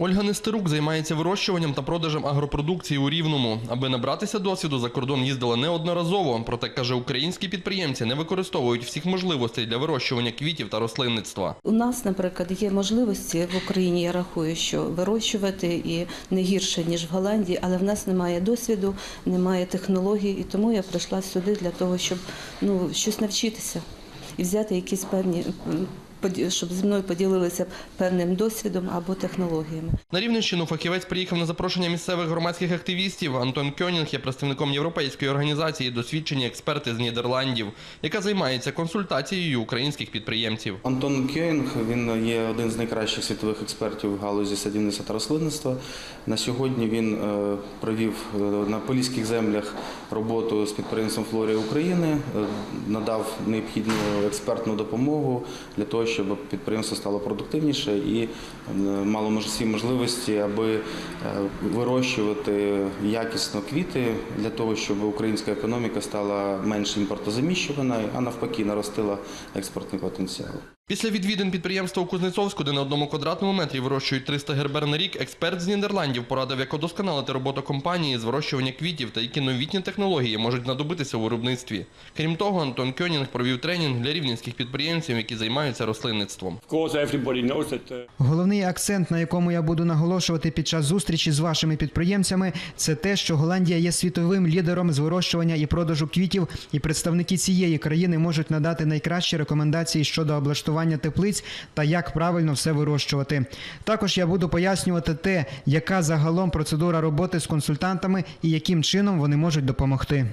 Ольга Нестерук займається вирощуванням та продажем агропродукції у Рівному. Аби набратися досвіду, за кордон їздила неодноразово. Проте каже, українські підприємці не використовують всіх можливостей для вирощування квітів та рослинництва. У нас, наприклад, є можливості в Україні. Я рахую, що вирощувати і не гірше ніж в Голландії, але в нас немає досвіду, немає технологій, і тому я прийшла сюди для того, щоб ну щось навчитися і взяти якісь певні. Щоб зі мною поділилися певним досвідом або технологіями. На Рівненщину фахівець приїхав на запрошення місцевих громадських активістів. Антон Кьонінг є представником європейської організації досвідчені експерти з Нідерландів, яка займається консультацією українських підприємців. Антон Кьоїнг, він є один з найкращих світових експертів в галузі садівництва та рослинництва. На сьогодні він е, провів е, на поліських землях роботу з підприємством Флорія України, е, надав необхідну експертну допомогу для того, щоб підприємство стало продуктивніше і е, мало всі можливості, аби е, вирощувати якісно квіти для того, щоб українська економіка стала менш імпортозаміщуваною, а навпаки наростила експортний потенціал. Після відвідин підприємства у Кузнецовську, де на одному квадратному метрі вирощують 300 гербер на рік, експерт з Нідерландів порадив, як удосконалити роботу компанії з вирощування квітів та які новітні технології можуть знадобитися у виробництві. Крім того, Антон Кьонінг провів тренінг для рівненських підприємців, які займаються рослинництвом. Uh, Головний акцент, на якому я буду наголошувати під час зустрічі з вашими підприємцями, це те, що Голландія є світовим лідером з вирощування і продажу квітів, і представники цієї країни можуть надати найкращі рекомендації щодо облаштування теплиць та як правильно все вирощувати. Також я буду пояснювати те, яка загалом процедура роботи з консультантами і яким чином вони можуть допомогти.